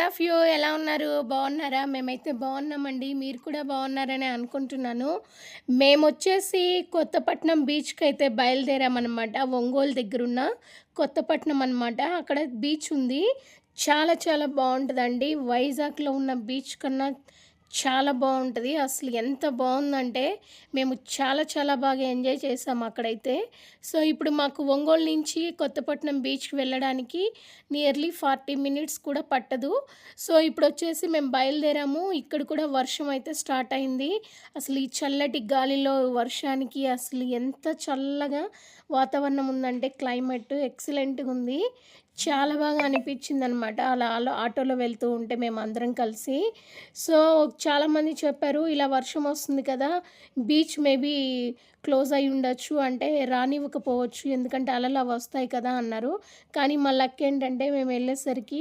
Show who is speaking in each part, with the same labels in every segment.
Speaker 1: All of you. ఎలా ఉన్నారు? బాగున్నారా? మేమైతే బాగున్నామండి. మీరు కూడా బాగున్నారని అనుకుంటున్నాను. మేము వచ్చేసి కొత్తపట్నం బీచ్కి అయితే బయలుదేరామన్నమాట. ఒంగోలు దగ్గరున్న కొత్తపట్నం అనమాట అక్కడ బీచ్ ఉంది. చాలా చాలా బాగుంటుందండి. వైజాగ్లో ఉన్న బీచ్ కన్నా చాలా బాగుంటుంది. అసలు ఎంత బాగుందంటే మేము చాలా చాలా బాగా ఎంజాయ్ చేసాం అక్కడైతే. సో ఇప్పుడు మాకు ఒంగోలు నుంచి కొత్తపట్నం బీచ్కి వెళ్ళడానికి నియర్లీ ఫార్టీ మినిట్స్ కూడా పట్టదు. సో ఇప్పుడు వచ్చేసి మేము బయలుదేరాము. ఇక్కడ కూడా వర్షం అయితే స్టార్ట్ అయింది. అసలు ఈ చల్లటి గాలిలో వర్షానికి అసలు ఎంత చల్లగా వాతావరణం ఉందంటే క్లైమేట్ ఎక్సలెంట్గా ఉంది. చాలా బాగా అనిపించింది అనమాట అలా ఆటోలో వెళ్తూ ఉంటే మేము అందరం కలిసి. సో చాలామంది చెప్పారు ఇలా వర్షం వస్తుంది కదా బీచ్ మేబీ క్లోజ్ అయి ఉండొచ్చు అంటే రానివ్వకపోవచ్చు ఎందుకంటే అలలు అవి వస్తాయి కదా అన్నారు. కానీ మా లక్ ఏంటంటే మేము వెళ్ళేసరికి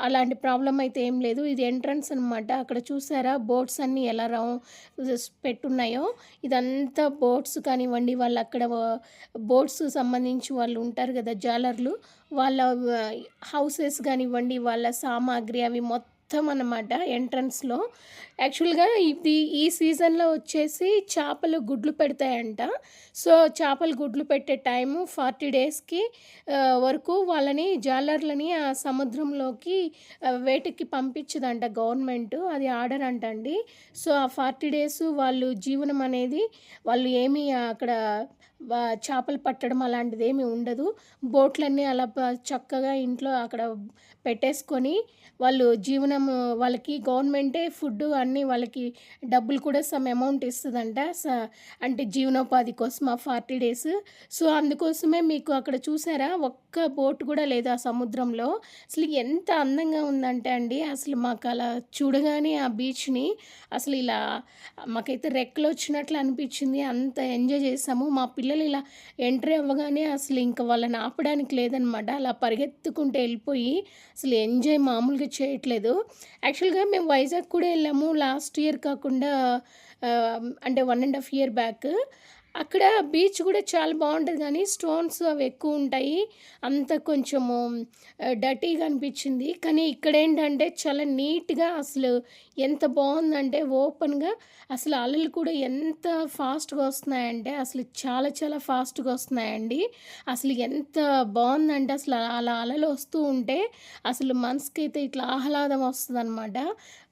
Speaker 1: అలాంటి ప్రాబ్లం అయితే ఏం లేదు. ఇది ఎంట్రన్స్ అనమాట అక్కడ చూసారా? బోట్స్ అన్నీ ఎలా రా పెట్టున్నాయో. ఇదంతా బోట్స్ కానివ్వండి వాళ్ళు అక్కడ బోట్స్ సంబంధించి వాళ్ళు ఉంటారు కదా జాలర్లు. వాళ్ళ హౌసెస్ కానివ్వండి వాళ్ళ సామాగ్రి అవి మొత్తం మొత్తం అన్నమాట ఎంట్రన్స్లో. యాక్చువల్గా ఇది ఈ సీజన్లో వచ్చేసి చేపలు గుడ్లు పెడతాయంట. సో చేపలు గుడ్లు పెట్టే టైము ఫార్టీ డేస్కి వరకు వాళ్ళని జాలర్లని ఆ సముద్రంలోకి వేటకి పంపించదంట గవర్నమెంట్. అది ఆర్డర్ అంట అండి సో ఆ ఫార్టీ డేస్ వాళ్ళు జీవనం అనేది వాళ్ళు ఏమీ అక్కడ చేపలు పట్టడం అలాంటిది ఏమి ఉండదు. బోట్లన్నీ అలా చక్కగా ఇంట్లో అక్కడ పెట్టేసుకొని వాళ్ళు జీవనం వాళ్ళకి గవర్నమెంటే ఫుడ్ అన్నీ వాళ్ళకి డబ్బులు కూడా సమ్ అమౌంట్ ఇస్తుందంట. స అంటే జీవనోపాధి కోసం ఆ ఫార్టీ డేస్. సో అందుకోసమే మీకు అక్కడ చూసారా? ఒక్క బోట్ కూడా లేదు ఆ సముద్రంలో. అసలు ఎంత అందంగా ఉందంటే అండి అసలు మాకు అలా చూడగానే ఆ బీచ్ని అసలు ఇలా మాకైతే రెక్కలు వచ్చినట్లు అనిపించింది. అంత ఎంజాయ్ చేసాము. మా పిల్లలు ఇలా ఎంట్రీ అవ్వగానే అసలు ఇంకా వాళ్ళని ఆపడానికి లేదనమాట. అలా పరిగెత్తుకుంటూ వెళ్ళిపోయి అసలు ఎంజాయ్ మామూలుగా చేయట్లేదు. యాక్చువల్గా మేము వైజాగ్ కూడా వెళ్ళాము లాస్ట్ ఇయర్ కాకుండా అంటే one and half year back. అక్కడ బీచ్ కూడా చాలా బాగుంటుంది కానీ స్టోన్స్ అవి ఎక్కువ ఉంటాయి. అంత కొంచెము డర్టీగా అనిపించింది. కానీ ఇక్కడ ఏంటంటే చాలా నీట్గా అసలు ఎంత బాగుందంటే ఓపెన్గా అసలు అలలు కూడా ఎంత ఫాస్ట్గా వస్తున్నాయంటే అసలు చాలా చాలా ఫాస్ట్గా వస్తున్నాయండి. అసలు ఎంత బాగుందంటే అసలు అలా అలలు వస్తూ ఉంటే అసలు మనసుకి అయితే ఇట్లా ఆహ్లాదం వస్తుంది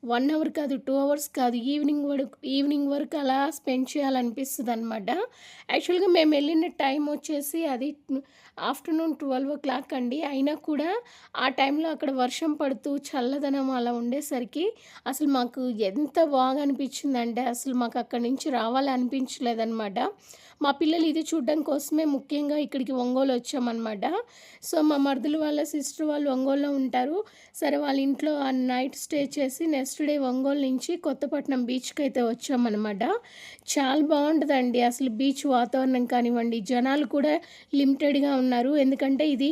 Speaker 1: వన్ అవర్ కాదు టూ అవర్స్ కాదు ఈవినింగ్ వరకు ఈవినింగ్ వరకు అలా స్పెండ్ చేయాలనిపిస్తుంది అనమాట యాక్చువల్గా మేము వెళ్ళిన టైం వచ్చేసి అది ఆఫ్టర్నూన్ ట్వెల్వ్ ఓ క్లాక్ అండి. అయినా కూడా ఆ టైంలో అక్కడ వర్షం పడుతూ చల్లదనం అలా ఉండేసరికి అసలు మాకు ఎంత బాగా అనిపించిందంటే అసలు మాకు అక్కడి నుంచి రావాలనిపించలేదన్నమాట. మా పిల్లలు ఇది చూడడం కోసమే ముఖ్యంగా ఇక్కడికి ఒంగోలు వచ్చామన్నమాట. సో మా మరుదులు వాళ్ళ సిస్టర్ వాళ్ళు ఒంగోలులో ఉంటారు. సరే వాళ్ళ ఇంట్లో ఆ నైట్ స్టే చేసి నెక్స్ట్ డే ఒంగోలు నుంచి కొత్తపట్నం బీచ్కి అయితే వచ్చామన్నమాట. చాలా బాగుంటుందండి అసలు బీచ్ వాతావరణం కానివ్వండి. జనాలు కూడా లిమిటెడ్గా ఉన్నారు. ఎందుకంటే ఇది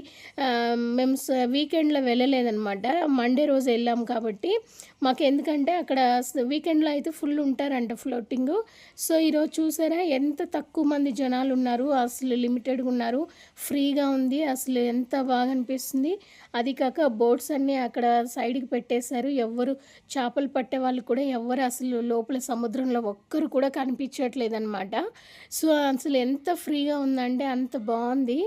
Speaker 1: మేము వీకెండ్లో వెళ్ళలేదన్నమాట. మండే రోజు వెళ్ళాం కాబట్టి. మాకు ఎందుకంటే అక్కడ వీకెండ్లో అయితే ఫుల్ ఉంటారంట ఫ్లోటింగ్. సో ఈరోజు చూసారా? ఎంత తక్కువ మంది జనాలు ఉన్నారు అసలు లిమిటెడ్గా ఉన్నారు ఫ్రీగా ఉంది అసలు ఎంత బాగా అనిపిస్తుంది. అది కాక బోట్స్ అన్నీ అక్కడ సైడ్కి పెట్టేశారు. ఎవ్వరు చేపలు పట్టే వాళ్ళు కూడా ఎవ్వరు అసలు లోపల సముద్రంలో ఒక్కరు కూడా కనిపించట్లేదు అనమాట సో అసలు ఎంత ఫ్రీగా ఉందంటే అంత బాగుంది.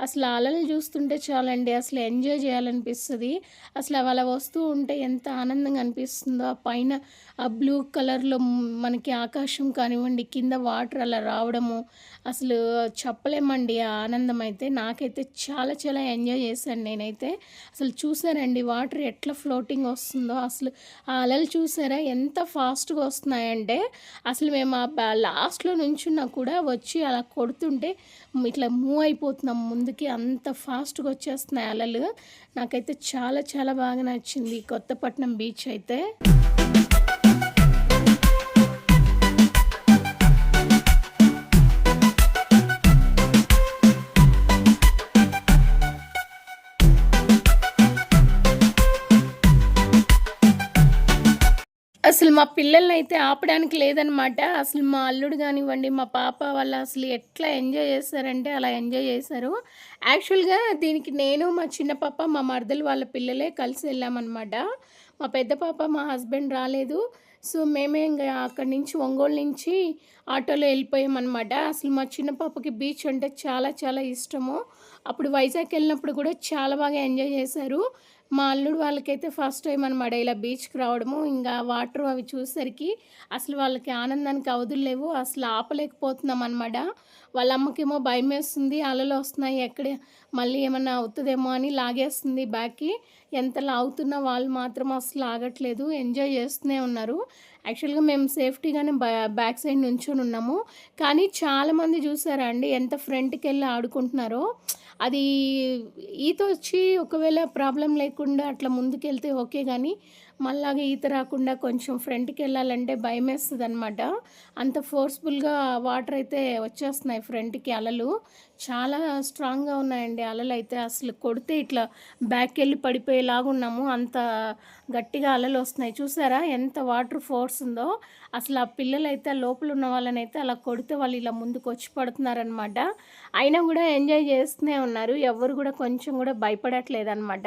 Speaker 1: అసలు అలలు చూస్తుంటే చాలండి అసలు ఎంజాయ్ చేయాలనిపిస్తుంది. అసలు అవి అలా వస్తూ ఉంటే ఎంత ఆనందంగా అనిపిస్తుందో. ఆ పైన ఆ బ్లూ కలర్లో మనకి ఆకాశం కానివ్వండి కింద వాటర్ అలా రావడము అసలు చెప్పలేమండి ఆ ఆనందం అయితే. నాకైతే చాలా చాలా ఎంజాయ్ చేశాను నేనైతే. అసలు చూసారండి వాటర్ ఎట్లా ఫ్లోటింగ్ వస్తుందో? అసలు ఆ అలలు చూసారా? ఎంత ఫాస్ట్గా వస్తున్నాయంటే అసలు మేము ఆ లాస్ట్లో నుంచున్నా కూడా వచ్చి అలా కొడుతుంటే ఇట్లా మూవ్ అయిపోతున్నాం ముందుకి. అంత ఫాస్ట్గా వచ్చేస్తున్నాయి అలలు. నాకైతే చాలా చాలా బాగా నచ్చింది కొత్తపట్నం బీచ్ అయితే. అసలు మా పిల్లల్ని అయితే ఆపడానికి లేదనమాట అసలు మా అల్లుడు కానివ్వండి మా పాప వాళ్ళు అసలు ఎట్లా ఎంజాయ్ చేస్తారంటే అలా ఎంజాయ్ చేశారు యాక్చువల్గా దీనికి నేను మా చిన్న పాప మా మరదలు వాళ్ళ పిల్లలే కలిసి వెళ్ళామన్నమాట. మా పెద్ద పాప మా హస్బెండ్ రాలేదు. సో మేమే ఇంకా అక్కడి నుంచి ఒంగోలు నుంచి ఆటోలో వెళ్ళిపోయామన్నమాట. అసలు మా చిన్న పాపకి బీచ్ అంటే చాలా చాలా ఇష్టము. అప్పుడు వైజాగ్ వెళ్ళినప్పుడు కూడా చాలా బాగా ఎంజాయ్ చేశారు. మా అల్లుడు వాళ్ళకైతే ఫస్ట్ టైం అనమాట ఇలా బీచ్కి రావడము. ఇంకా వాటర్ అవి చూసేసరికి అసలు వాళ్ళకి ఆనందానికి అవధులు లేవు. అసలు ఆపలేకపోతున్నాం అనమాట వాళ్ళ అమ్మకేమో భయం వేస్తుంది అలలు వస్తున్నాయి ఎక్కడ మళ్ళీ ఏమన్నా అవుతుందేమో అని లాగేస్తుంది బ్యాక్కి. ఎంత లాగుతున్నా వాళ్ళు మాత్రం అసలు ఆగట్లేదు. ఎంజాయ్ చేస్తూనే ఉన్నారు. యాక్చువల్గా మేము సేఫ్టీగానే బ్యాక్ సైడ్ నుంచొని ఉన్నాము. కానీ చాలామంది చూసారా అండి ఎంత ఫ్రంట్కి వెళ్ళి ఆడుకుంటున్నారో. అది ఈత వచ్చి ఒకవేళ ప్రాబ్లం లేకుండా అట్లా ముందుకెళ్తే ఓకే కానీ మళ్ళాగా ఈత రాకుండా కొంచెం ఫ్రంట్కి వెళ్ళాలంటే భయం వేస్తుంది అనమాట అంత ఫోర్స్ఫుల్గా వాటర్ అయితే వచ్చేస్తున్నాయి ఫ్రంట్కి అలలు. చాలా స్ట్రాంగ్గా ఉన్నాయండి అలలు అయితే. అసలు కొడితే ఇట్లా బ్యాక్ వెళ్ళి పడిపోయేలాగా ఉన్నాము. అంత గట్టిగా అలలు వస్తున్నాయి. చూసారా ఎంత వాటర్ ఫోర్స్ ఉందో. అసలు ఆ పిల్లలైతే లోపల ఉన్న వాళ్ళని అయితే అలా కొడితే వాళ్ళు ఇలా ముందుకు వచ్చి పడుతున్నారనమాట అయినా కూడా ఎంజాయ్ చేస్తూనే ఉన్నారు. ఎవరు కూడా కొంచెం కూడా భయపడట్లేదు అనమాట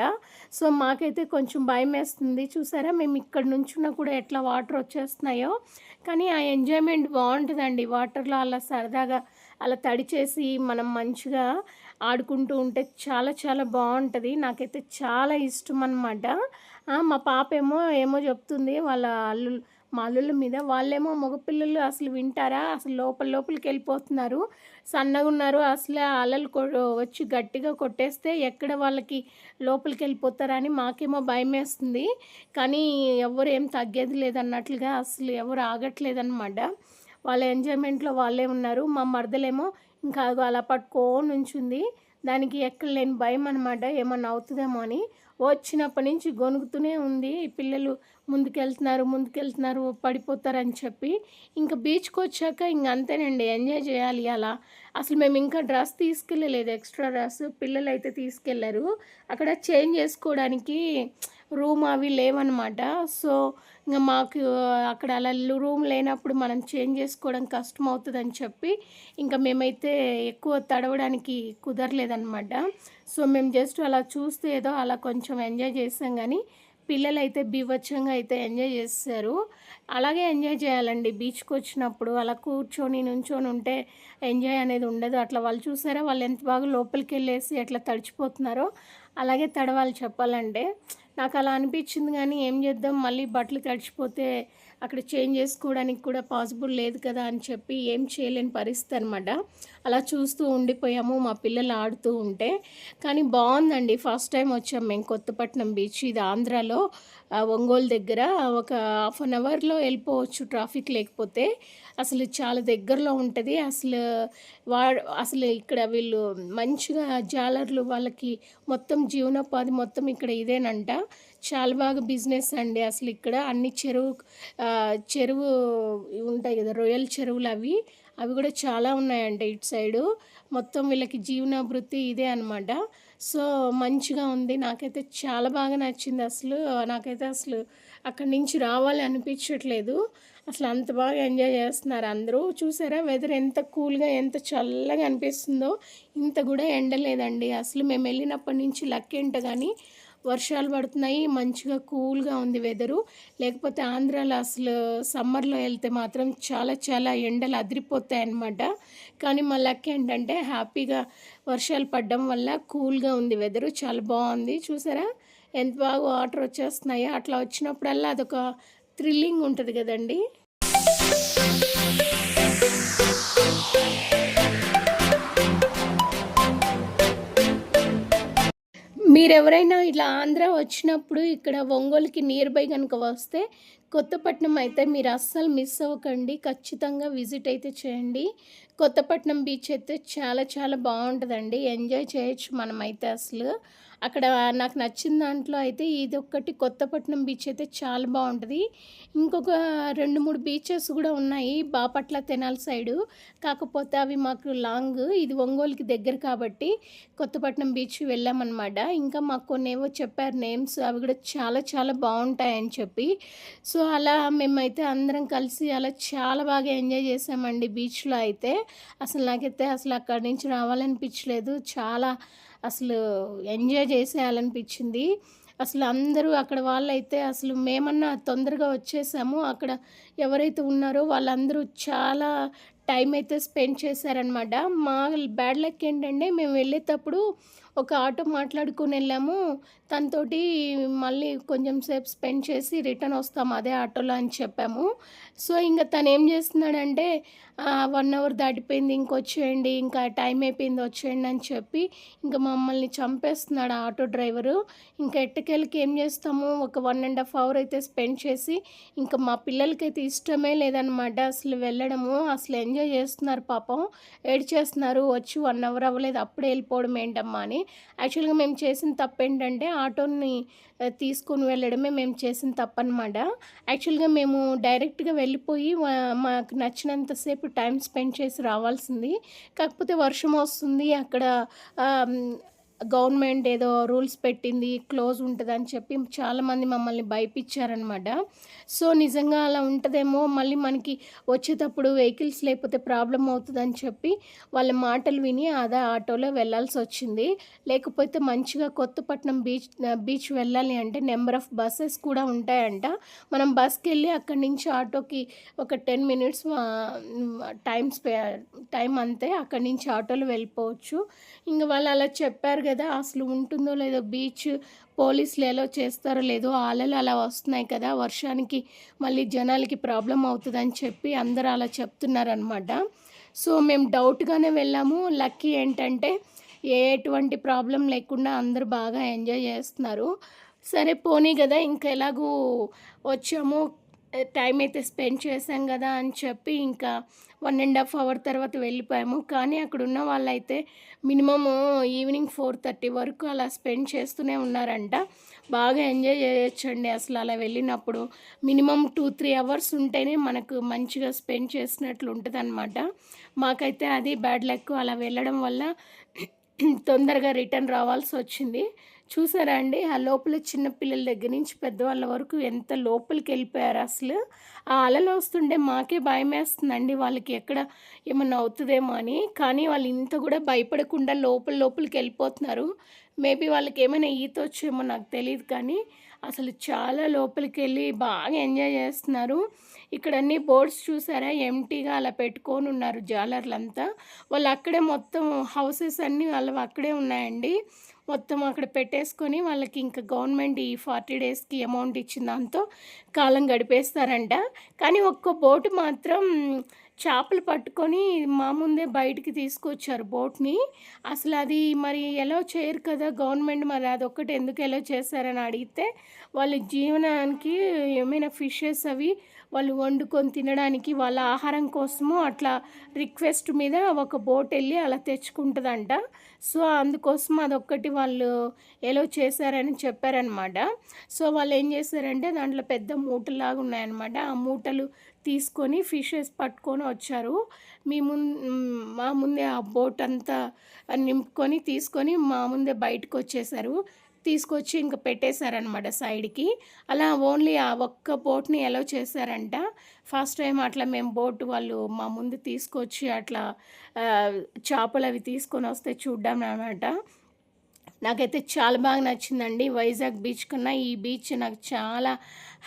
Speaker 1: సో మాకైతే కొంచెం భయం వేస్తుంది. చూసారా మేము ఇక్కడ నుంచున్నా కూడా ఎట్లా వాటర్ వచ్చేస్తున్నాయో. కానీ ఆ ఎంజాయ్మెంట్ బాగుంటుందండి. వాటర్లో అలా సరదాగా అలా తడి చేసి మనం మంచిగా ఆడుకుంటూ ఉంటే చాలా చాలా బాగుంటుంది. నాకైతే చాలా ఇష్టం అనమాట మా పాప ఏమో ఏమో చెప్తుంది వాళ్ళ అల్లు మా అల్లుల మీద. వాళ్ళేమో మగపిల్లలు అసలు వింటారా? అసలు లోపల లోపలికి వెళ్ళిపోతున్నారు. సన్నగా ఉన్నారు. అసలు అలలు వచ్చి గట్టిగా కొట్టేస్తే ఎక్కడ వాళ్ళకి లోపలికి వెళ్ళిపోతారని మాకేమో భయం వేస్తుంది కానీ ఎవరు ఏం తగ్గేది లేదన్నట్లుగా అసలు ఎవరు ఆగట్లేదన్నమాట. వాళ్ళ ఎంజాయ్మెంట్లో వాళ్ళే ఉన్నారు. మా మరదలేమో ఇంకా అలా పట్టుకోని ఉంచుంది దానికి ఎక్కడ లేని భయం అనమాట ఏమన్నా అవుతుందేమో అని. వచ్చినప్పటి నుంచి గొనుగుతూనే ఉంది. పిల్లలు ముందుకెళ్తున్నారు ముందుకెళ్తున్నారు పడిపోతారని చెప్పి. ఇంకా బీచ్కి వచ్చాక ఇంక అంతేనండి. ఎంజాయ్ చేయాలి అలా. అసలు మేము ఇంకా డ్రెస్ తీసుకెళ్ళలేదు ఎక్స్ట్రా డ్రెస్ పిల్లలు అయితే తీసుకెళ్ళారు అక్కడ చేంజ్ చేసుకోవడానికి రూమ్ అవి లేవన్నమాట. సో ఇంకా మాకు అక్కడ అలా రూమ్ లేనప్పుడు మనం చేంజ్ చేసుకోవడం కష్టం అవుతుందని చెప్పి ఇంకా మేమైతే ఎక్కువ తడవడానికి కుదరలేదన్నమాట. సో మేము జస్ట్ అలా చూస్తే ఏదో అలా కొంచెం ఎంజాయ్ చేసాం కానీ పిల్లలు అయితే బీభత్సంగా అయితే ఎంజాయ్ చేస్తారు. అలాగే ఎంజాయ్ చేయాలండి. బీచ్కి వచ్చినప్పుడు అలా కూర్చొని నుంచొని ఉంటే ఎంజాయ్ అనేది ఉండదు. అట్లా వాళ్ళు చూసారా? వాళ్ళు ఎంత బాగా లోపలికి వెళ్ళేసి ఎట్లా తడిచిపోతున్నారో అలాగే తడవాలి చెప్పాలంటే. నాకు అలా అనిపించింది కానీ ఏం చేద్దాం? మళ్ళీ బట్టలు తడిచిపోతే అక్కడ చేంజ్ చేసుకోవడానికి కూడా పాసిబుల్ లేదు కదా అని చెప్పి ఏం చేయలేని పరిస్థితి అనమాట అలా చూస్తూ ఉండిపోయాము మా పిల్లలు ఆడుతూ ఉంటే. కానీ బాగుందండి. ఫస్ట్ టైం వచ్చాం మేము కొత్తపట్నం బీచ్. ఇది ఆంధ్రాలో ఒంగోలు దగ్గర. ఒక హాఫ్ అన్ అవర్లో వెళ్ళిపోవచ్చు ట్రాఫిక్ లేకపోతే. అసలు చాలా దగ్గరలో ఉంటుంది. అసలు వా అసలు ఇక్కడ వీళ్ళు మంచిగా జాలర్లు వాళ్ళకి మొత్తం జీవనోపాధి మొత్తం ఇక్కడ ఇదేనంట. చాలా బాగా బిజినెస్ అండి అసలు ఇక్కడ. అన్ని చెరువు చెరువు ఉంటాయి కదా రొయ్యల చెరువులు అవి. అవి కూడా చాలా ఉన్నాయండి ఇటు సైడు. మొత్తం వీళ్ళకి జీవనాభృతి ఇదే అనమాట సో మంచిగా ఉంది. నాకైతే చాలా బాగా నచ్చింది అసలు. నాకైతే అసలు అక్కడి నుంచి రావాలి అనిపించట్లేదు. అసలు అంత బాగా ఎంజాయ్ చేస్తున్నారు అందరూ. చూసారా వెదర్ ఎంత కూల్గా ఎంత చల్లగా అనిపిస్తుందో. ఇంత కూడా ఎండలేదండి. అసలు మేము వెళ్ళినప్పటి నుంచి లక్ ఏంటో కానీ వర్షాలు పడుతున్నాయి మంచిగా కూల్గా ఉంది వెదరు. లేకపోతే ఆంధ్రాలో అసలు సమ్మర్లో వెళ్తే మాత్రం చాలా చాలా ఎండలు అదిరిపోతాయి అన్నమాట కానీ మా లక్ ఏంటంటే హ్యాపీగా వర్షాలు పడడం వల్ల కూల్గా ఉంది వెదరు చాలా బాగుంది. చూసారా? ఎంత బాగా వాటర్ వచ్చేస్తున్నాయో. అట్లా వచ్చినప్పుడల్లా అదొక థ్రిల్లింగ్ ఉంటుంది కదండి. మీరెవరైనా ఇలా ఆంధ్ర వచ్చినప్పుడు ఇక్కడ ఒంగోలుకి నియర్ బై కనుక వస్తే కొత్తపట్నం అయితే మీరు అస్సలు మిస్ అవ్వకండి. ఖచ్చితంగా విజిట్ అయితే చేయండి. కొత్తపట్నం బీచ్ అయితే చాలా చాలా బాగుంటుందండి. ఎంజాయ్ చేయొచ్చు మనమైతే అసలు. అక్కడ నాకు నచ్చిన దాంట్లో అయితే ఇది ఒక్కటి కొత్తపట్నం బీచ్ అయితే చాలా బాగుంటుంది. ఇంకొక రెండు మూడు బీచెస్ కూడా ఉన్నాయి బాపట్ల తెనాల సైడు. కాకపోతే అవి మాకు లాంగ్. ఇది ఒంగోలుకి దగ్గర కాబట్టి కొత్తపట్నం బీచ్ వెళ్ళామన్నమాట. ఇంకా మాకు కొన్ని ఏవో చెప్పారు నేమ్స్. అవి కూడా చాలా చాలా బాగుంటాయని చెప్పి. సో సో అలా మేమైతే అందరం కలిసి అలా చాలా బాగా ఎంజాయ్ చేసామండి బీచ్లో అయితే. అసలు నాకైతే అసలు అక్కడి నుంచి రావాలనిపించలేదు. చాలా అసలు ఎంజాయ్ చేసేయాలనిపించింది. అసలు అందరూ అక్కడ వాళ్ళైతే అసలు మేమన్నా తొందరగా వచ్చేసాము. అక్కడ ఎవరైతే ఉన్నారో వాళ్ళందరూ చాలా టైం అయితే స్పెండ్ చేశారనమాట మా బ్యాడ్ లక్ ఏంటంటే మేము వెళ్ళేటప్పుడు ఒక ఆటో మాట్లాడుకుని వెళ్ళాము. తనతోటి మళ్ళీ కొంచెం సేపు స్పెండ్ చేసి రిటర్న్ వస్తాము అదే ఆటోలో అని చెప్పాము. సో ఇంకా తను ఏం చేస్తున్నాడంటే వన్ అవర్ దాటిపోయింది ఇంకొచ్చేయండి ఇంకా టైం అయిపోయింది వచ్చేయండి అని చెప్పి ఇంకా మమ్మల్ని చంపేస్తున్నాడు ఆ ఆటో డ్రైవరు ఇంకా ఎట్టకెళ్ళకి ఏం చేస్తాము? ఒక వన్ అండ్ హాఫ్ అవర్ అయితే స్పెండ్ చేసి ఇంకా మా పిల్లలకైతే ఇష్టమే లేదనమాట అసలు వెళ్ళడము. అసలు ఎంజాయ్ చేస్తున్నారు పాపం. ఏడ్చేస్తున్నారు వచ్చి వన్ అవర్ అవ్వలేదు అప్పుడే వెళ్ళిపోవడం ఏంటమ్మా అని. యాక్చువల్గా మేము చేసిన తప్పు ఏంటంటే ఆటోని తీసుకొని వెళ్ళడమే మేము చేసిన తప్పు అనమాట యాక్చువల్గా మేము డైరెక్ట్గా వెళ్ళిపోయి మాకు నచ్చినంతసేపు టైం స్పెండ్ చేసి రావాల్సింది. కాకపోతే వర్షం వస్తుంది అక్కడ గవర్నమెంట్ ఏదో రూల్స్ పెట్టింది క్లోజ్ ఉంటుందని చెప్పి చాలామంది మమ్మల్ని భయపించారనమాట సో నిజంగా అలా ఉంటుందేమో మళ్ళీ మనకి వచ్చేటప్పుడు వెహికల్స్ లేకపోతే ప్రాబ్లం అవుతుందని చెప్పి వాళ్ళ మాటలు విని అదే ఆటోలో వెళ్ళాల్సి వచ్చింది. లేకపోతే మంచిగా కొత్తపట్నం బీచ్ బీచ్ వెళ్ళాలి అంటే నెంబర్ ఆఫ్ బస్సెస్ కూడా ఉంటాయంట. మనం బస్కి వెళ్ళి అక్కడి నుంచి ఆటోకి ఒక టెన్ మినిట్స్ టైం స్పే టైం అంతే అక్కడి నుంచి ఆటోలో వెళ్ళిపోవచ్చు. ఇంకా వాళ్ళు అలా చెప్పారు కదా అసలు ఉంటుందో లేదో బీచ్ పోలీసులు ఎలా చేస్తారో లేదో అలలు అలా వస్తున్నాయి కదా వర్షానికి మళ్ళీ జనాలకి ప్రాబ్లం అవుతుందని చెప్పి అందరూ అలా చెప్తున్నారనమాట సో మేము డౌట్గానే వెళ్ళాము. లక్కీ ఏంటంటే ఎటువంటి ప్రాబ్లం లేకుండా అందరూ బాగా ఎంజాయ్ చేస్తున్నారు. సరే పోనీ కదా ఇంకా ఎలాగూ వచ్చాము. టైం అయితే స్పెండ్ చేశాం కదా అని చెప్పి ఇంకా వన్ అండ్ హాఫ్ అవర్ తర్వాత వెళ్ళిపోయాము. కానీ అక్కడ ఉన్న వాళ్ళైతే మినిమము ఈవినింగ్ ఫోర్ థర్టీ వరకు అలా స్పెండ్ చేస్తూనే ఉన్నారంట. బాగా ఎంజాయ్ చేయొచ్చండి అసలు అలా వెళ్ళినప్పుడు. మినిమం టూ త్రీ అవర్స్ ఉంటేనే మనకు మంచిగా స్పెండ్ చేసినట్లు ఉంటుంది మాకైతే అది బ్యాడ్ లక్ అలా వెళ్ళడం వల్ల తొందరగా రిటర్న్ రావాల్సి వచ్చింది. చూసారా అండి? ఆ లోపల చిన్నపిల్లల దగ్గర నుంచి పెద్దవాళ్ళ వరకు ఎంత లోపలికి వెళ్ళిపోయారు అసలు? ఆ అలలు వస్తుంటే మాకే భయం వేస్తుందండి వాళ్ళకి ఎక్కడ ఏమన్నా అవుతుందేమో అని. కానీ వాళ్ళు ఇంత కూడా భయపడకుండా లోపల లోపలికి వెళ్ళిపోతున్నారు. మేబీ వాళ్ళకి ఏమైనా ఈత వచ్చేమో నాకు తెలియదు కానీ అసలు చాలా లోపలికి వెళ్ళి బాగా ఎంజాయ్ చేస్తున్నారు. ఇక్కడ అన్ని బోర్డ్స్ చూసారా? ఎంటీగా అలా పెట్టుకొని ఉన్నారు జాలర్లంతా. వాళ్ళు అక్కడే మొత్తం హౌసెస్ అన్నీ వాళ్ళు అక్కడే ఉన్నాయండి. మొత్తం అక్కడ పెట్టేసుకొని వాళ్ళకి ఇంకా గవర్నమెంట్ ఈ ఫార్టీ డేస్కి అమౌంట్ ఇచ్చిన దాంతో కాలం గడిపేస్తారంట. కానీ ఒక్క బోటు మాత్రం చేపలు పట్టుకొని మా ముందే బయటికి తీసుకొచ్చారు బోట్ని. అసలు అది మరి ఎలా చేయరు కదా గవర్నమెంట్ మరి అదొక్కటి ఎందుకు ఎలా చేశారని అడిగితే వాళ్ళ జీవనానికి ఏమైనా ఫిషెస్ అవి వాళ్ళు వండుకొని తినడానికి వాళ్ళ ఆహారం కోసము అట్లా రిక్వెస్ట్ మీద ఒక బోట్ వెళ్ళి అలా తెచ్చుకుంటుందంట. సో అందుకోసం అదొక్కటి వాళ్ళు ఎలో చేశారని చెప్పారనమాట. సో వాళ్ళు ఏం చేశారంటే దాంట్లో పెద్ద మూటలాగా ఉన్నాయన్నమాట. ఆ మూటలు తీసుకొని ఫిషెస్ పట్టుకొని వచ్చారు. మీ ముం మా ముందే ఆ బోట్ అంతా నింపుకొని తీసుకొని మా ముందే బయటకు వచ్చేసారు. తీసుకొచ్చి ఇంకా పెట్టేశారనమాట సైడ్కి. అలా ఓన్లీ ఆ ఒక్క బోట్ని ఎలా చేశారంట. ఫస్ట్ టైం అట్లా మేము బోట్ వాళ్ళు మా ముందు తీసుకొచ్చి అట్లా చేపలు అవి తీసుకొని వస్తే చూడ్డాం అనమాట నాకైతే చాలా బాగా నచ్చిందండి. వైజాగ్ బీచ్ కన్నా ఈ బీచ్ నాకు చాలా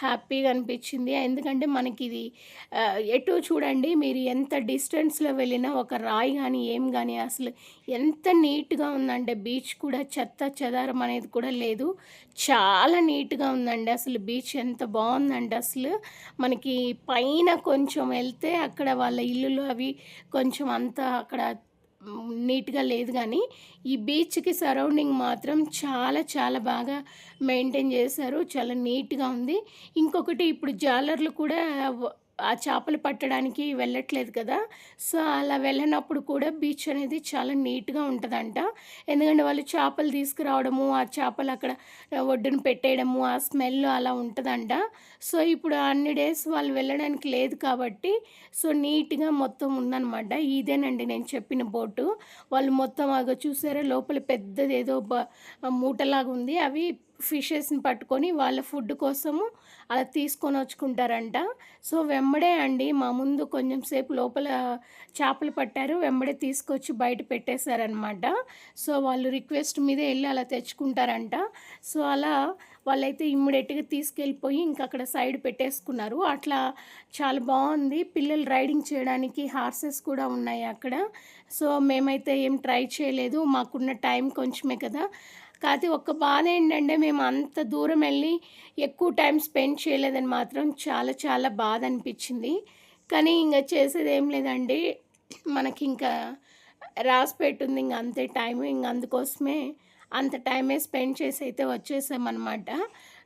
Speaker 1: హ్యాపీగా అనిపించింది. ఎందుకంటే మనకి ఇది ఎటు చూడండి మీరు ఎంత డిస్టెన్స్లో వెళ్ళినా ఒక రాయి కానీ ఏం కానీ అసలు ఎంత నీట్గా ఉందంటే బీచ్ కూడా చెత్త చెదారం అనేది కూడా లేదు. చాలా నీట్గా ఉందండి. అసలు బీచ్ ఎంత బాగుందండి అసలు మనకి పైన కొంచెం వెళ్తే అక్కడ వాళ్ళ ఇల్లులు అవి కొంచెం అంతా అక్కడ నీట్గా లేదు కానీ ఈ బీచ్కి సరౌండింగ్ మాత్రం చాలా చాలా బాగా మెయింటైన్ చేశారు. చాలా నీట్గా ఉంది. ఇంకొకటి ఇప్పుడు జాలర్లు కూడా ఆ చేపలు పట్టడానికి వెళ్ళట్లేదు కదా. సో అలా వెళ్ళినప్పుడు కూడా బీచ్ అనేది చాలా నీట్గా ఉంటుందంట. ఎందుకంటే వాళ్ళు చేపలు తీసుకురావడము ఆ చేపలు అక్కడ ఒడ్డున పెట్టేయడము ఆ స్మెల్ అలా ఉంటుందంట. సో ఇప్పుడు అన్ని డేస్ వాళ్ళు వెళ్ళడానికి లేదు కాబట్టి సో నీట్గా మొత్తం ఉందన్నమాట. ఇదేనండి నేను చెప్పిన బోటు. వాళ్ళు మొత్తం అగ చూసారా లోపల పెద్దది ఏదో మూటలాగా ఉంది అవి ఫిషెస్ని పట్టుకొని వాళ్ళ ఫుడ్ కోసము అలా తీసుకొని వచ్చుకుంటారంట. సో వెంబడే అండి మా ముందు కొంచెం సేపు లోపల చేపలు పట్టారు. వెంబడే తీసుకొచ్చి బయట పెట్టేశారనమాట. సో వాళ్ళు రిక్వెస్ట్ మీద వెళ్ళి అలా తెచ్చుకుంటారంట. సో అలా వాళ్ళైతే ఇమ్మీడియట్గా తీసుకెళ్ళిపోయి ఇంకా అక్కడ సైడ్ పెట్టేసుకున్నారు. అట్లా చాలా బాగుంది. పిల్లలు రైడింగ్ చేయడానికి హార్సెస్ కూడా ఉన్నాయి అక్కడ. సో మేమైతే ఏం ట్రై చేయలేదు. మాకున్న టైం కొంచెమే కదా. కాకపోతే ఒక్క బాధ ఏంటంటే మేము అంత దూరం వెళ్ళి ఎక్కువ టైం స్పెండ్ చేయలేదని మాత్రం చాలా చాలా బాధ అనిపించింది. కానీ ఇంకా చేసేది ఏం లేదండి. మనకి ఇంకా రాసి పెట్టుంది ఇంక అంతే టైం ఇంక అందుకోసమే అంత టైమే స్పెండ్ చేసి అయితే వచ్చేసామన్నమాట.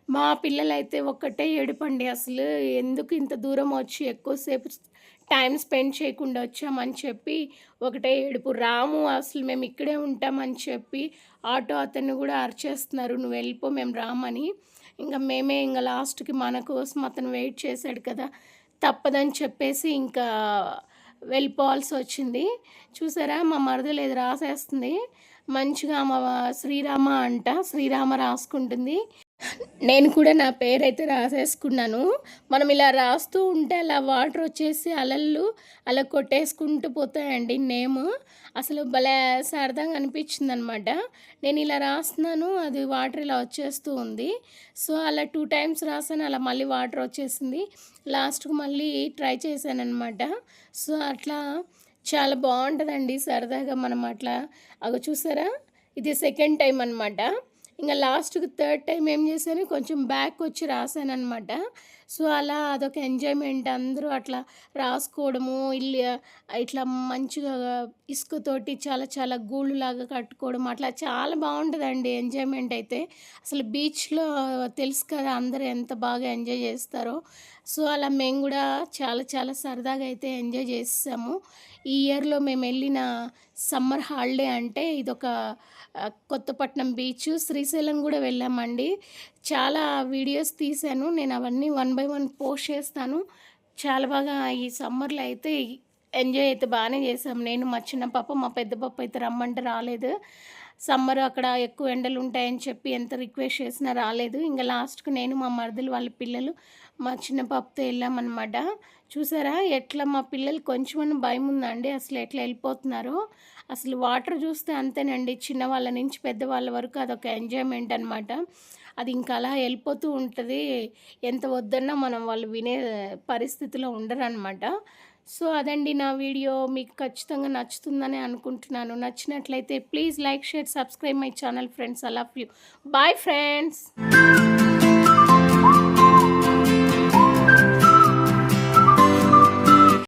Speaker 1: మా పిల్లలైతే ఒక్కటే ఏడుపండి అసలు. ఎందుకు ఇంత దూరం వచ్చి ఎక్కువసేపు టైం స్పెండ్ చేయకుండా వచ్చామని చెప్పి ఒకటే ఏడుపు రాము అసలు మేము ఇక్కడే ఉంటామని చెప్పి ఆటో అతన్ని కూడా అరిచేస్తున్నారు నువ్వు వెళ్ళిపో మేము రామని. ఇంకా మేమే ఇంకా లాస్ట్కి మన కోసం అతను వెయిట్ చేశాడు కదా తప్పదని చెప్పేసి ఇంకా వెళ్ళిపోవాల్సి వచ్చింది. చూసారా మా మరదలు ఇది రాసేస్తుంది మంచిగా మా శ్రీరామ అంట శ్రీరామ రాసుకుంటుంది. నేను కూడా నా పేరైతే రాసేసుకున్నాను. మనం ఇలా రాస్తూ ఉంటే అలా వాటర్ వచ్చేసి అలలు అలా కొట్టేసుకుంటూ పోతాయండి నేమ్. అసలు భలే సరదాగా అనిపించింది అనమాట నేను ఇలా రాస్తున్నాను అది వాటర్ ఇలా వచ్చేస్తూ ఉంది. సో అలా టూ టైమ్స్ రాసాను అలా మళ్ళీ వాటర్ వచ్చేసింది. లాస్ట్కి మళ్ళీ ట్రై చేశాను అనమాట సో అట్లా చాలా బాగుంటుందండి సరదాగా మనం అట్లా. అవి చూసారా? ఇది సెకండ్ టైం అనమాట. ఇంకా లాస్ట్కి థర్డ్ టైం ఏం చేశాను కొంచెం బ్యాక్ వచ్చి రాశాను అనమాట సో అలా అదొక ఎంజాయ్మెంట్. అందరూ అట్లా రాసుకోవడము ఇల్లు ఇట్లా మంచిగా ఇసుకతోటి చాలా చాలా గూళ్ళులాగా కట్టుకోవడం అట్లా చాలా బాగుంటుందండి ఎంజాయ్మెంట్ అయితే. అసలు బీచ్లో తెలుసు కదా అందరూ ఎంత బాగా ఎంజాయ్ చేస్తారో. సో అలా మేము కూడా చాలా చాలా సరదాగా అయితే ఎంజాయ్ చేసాము ఈ ఇయర్లో మేము వెళ్ళిన సమ్మర్ హాలిడే అంటే ఇదొక కొత్తపట్నం బీచ్. శ్రీశైలం కూడా వెళ్ళామండి. చాలా వీడియోస్ తీశాను. నేను అవన్నీ వన్ బై వన్ పోస్ట్ చేస్తాను. చాలా బాగా ఈ సమ్మర్లో అయితే ఎంజాయ్ అయితే బాగానే చేసాం నేను మా చిన్న పాప మా పెద్ద పాప అయితే రమ్మంటే రాలేదు. సమ్మర్ అక్కడ ఎక్కువ ఎండలు ఉంటాయని చెప్పి ఎంత రిక్వెస్ట్ చేసినా రాలేదు. ఇంకా లాస్ట్కి నేను మా మరదలు వాళ్ళ పిల్లలు మా చిన్న పాపతో వెళ్ళామన్నమాట. చూసారా? ఎట్లా మా పిల్లలు కొంచెం భయం ఉందండి అసలు ఎట్లా వెళ్ళిపోతున్నారో? అసలు వాటర్ చూస్తే అంతేనండి. చిన్న వాళ్ళ నుంచి పెద్దవాళ్ళ వరకు అదొక ఎంజాయ్మెంట్ అనమాట అది ఇంకా అలా వెళ్ళిపోతూ ఉంటుంది. ఎంత వద్దన్నా మనం వాళ్ళు వినే పరిస్థితిలో ఉండరనమాట. సో అదండి నా వీడియో. మీకు ఖచ్చితంగా నచ్చుతుందని అనుకుంటున్నాను. నచ్చినట్లయితే please like share subscribe my channel friends. అలా యూ బాయ్ ఫ్రెండ్స్